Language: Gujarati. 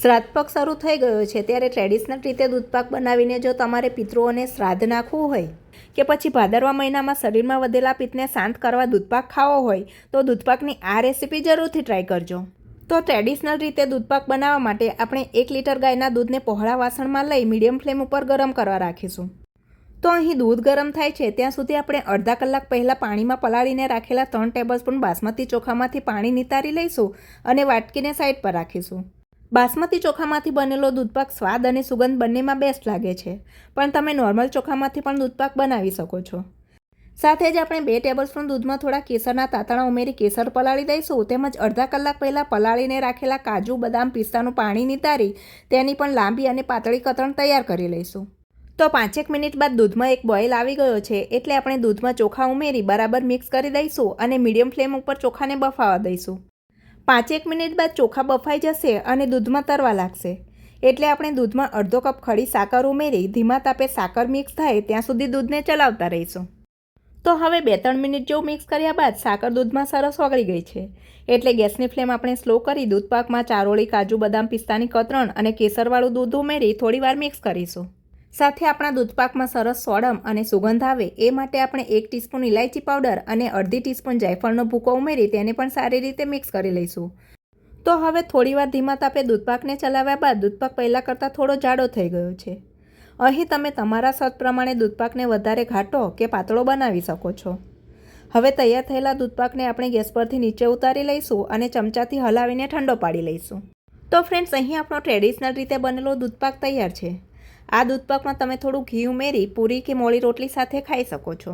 શ્રાદ્ધ પક્ષ શરૂ થઈ ગયો છે, ત્યારે ટ્રેડિશનલ રીતે દૂધપાક બનાવીને જો તમારે પિતૃઓને શ્રાદ્ધ નાખવું હોય કે પછી ભાદરવા મહિનામાં શરીરમાં વધેલા પિત્તને શાંત કરવા દૂધપાક ખાવો હોય, તો દૂધપાકની આ રેસીપી જરૂરથી ટ્રાય કરજો. તો ટ્રેડિશનલ રીતે દૂધપાક બનાવવા માટે આપણે એક લીટર ગાયના દૂધને પહોળા વાસણમાં લઈ મીડિયમ ફ્લેમ ઉપર ગરમ કરવા રાખીશું. તો અહીં દૂધ ગરમ થાય છે, ત્યાં સુધી આપણે અડધા કલાક પહેલાં પાણીમાં પલાળીને રાખેલા ત્રણ ટેબલસ્પૂન બાસમતી ચોખામાંથી પાણી નિતારી લઈશું અને વાટકીને સાઈડ પર રાખીશું. બાસમતી ચોખામાંથી બનેલો દૂધપાક સ્વાદ અને સુગંધ બંનેમાં બેસ્ટ લાગે છે. પણ તમે નોર્મલ ચોખામાંથી પણ દૂધપાક બનાવી શકો છો. સાથે જ આપણે બે ટેબલસ્પૂન દૂધમાં થોડા કેસરના તાતણા ઉમેરી કેસર પલાળી દઈશું. તેમજ અડધા કલાક પહેલાં પલાળીને રાખેલા કાજુ, બદામ પિસ્તાનું પાણી નિતારી તેની પણ લાંબી અને પાતળી કતરણ તૈયાર કરી લઈશું. તો પાંચેક મિનિટ બાદ દૂધમાં એક બોઇલ આવી ગયો છે એટલે આપણે દૂધમાં ચોખા ઉમેરી બરાબર મિક્સ કરી દઈશું અને મીડિયમ ફ્લેમ ઉપર ચોખાને બફાવા દઈશું. પાંચેક મિનિટ બાદ ચોખા બફાઈ જશે અને દૂધમાં તરવા લાગશે. એટલે આપણે દૂધમાં અડધો કપ ખડી સાકર ઉમેરી ધીમા તાપે સાકર મિક્સ થાય ત્યાં સુધી દૂધને ચલાવતા રહીશું. તો હવે બે ત્રણ મિનિટ જેવું મિક્સ કર્યા બાદ સાકર દૂધમાં સરસ ઓગળી ગઈ છે. એટલે ગેસની ફ્લેમ આપણે સ્લો કરી દૂધપાકમાં ચારોળી, કાજુ, બદામ, પિસ્તાની કતરણ અને કેસરવાળું દૂધ ઉમેરી થોડીવાર મિક્સ કરીશું. સાથે આપણા દૂધપાકમાં સરસ સોડમ અને સુગંધ આવે, એ માટે આપણે એક ટીસ્પૂન ઇલાયચી પાવડર અને અડધી ટીસ્પૂન જાયફળનો ભૂકો ઉમેરી તેને પણ સારી રીતે મિક્સ કરી લઈશું. તો હવે થોડીવાર ધીમા તાપે દૂધપાકને ચલાવ્યા બાદ દૂધપાક પહેલાં કરતાં થોડો જાડો થઈ ગયો છે. અહીં તમે તમારા સ્વાદ પ્રમાણે દૂધપાકને વધારે ઘાટો કે પાતળો બનાવી શકો છો. હવે તૈયાર થયેલા દૂધપાકને આપણે ગેસ પરથી નીચે ઉતારી લઈશું અને ચમચાથી હલાવીને ઠંડો પાડી લઈશું. તો ફ્રેન્ડ્સ, અહીં આપણો ટ્રેડિશનલ રીતે બનેલો દૂધપાક તૈયાર છે. આ દૂધપાકમાં તમે થોડું ઘી ઉમેરી પૂરી કે મોળી રોટલી સાથે ખાઈ શકો છો.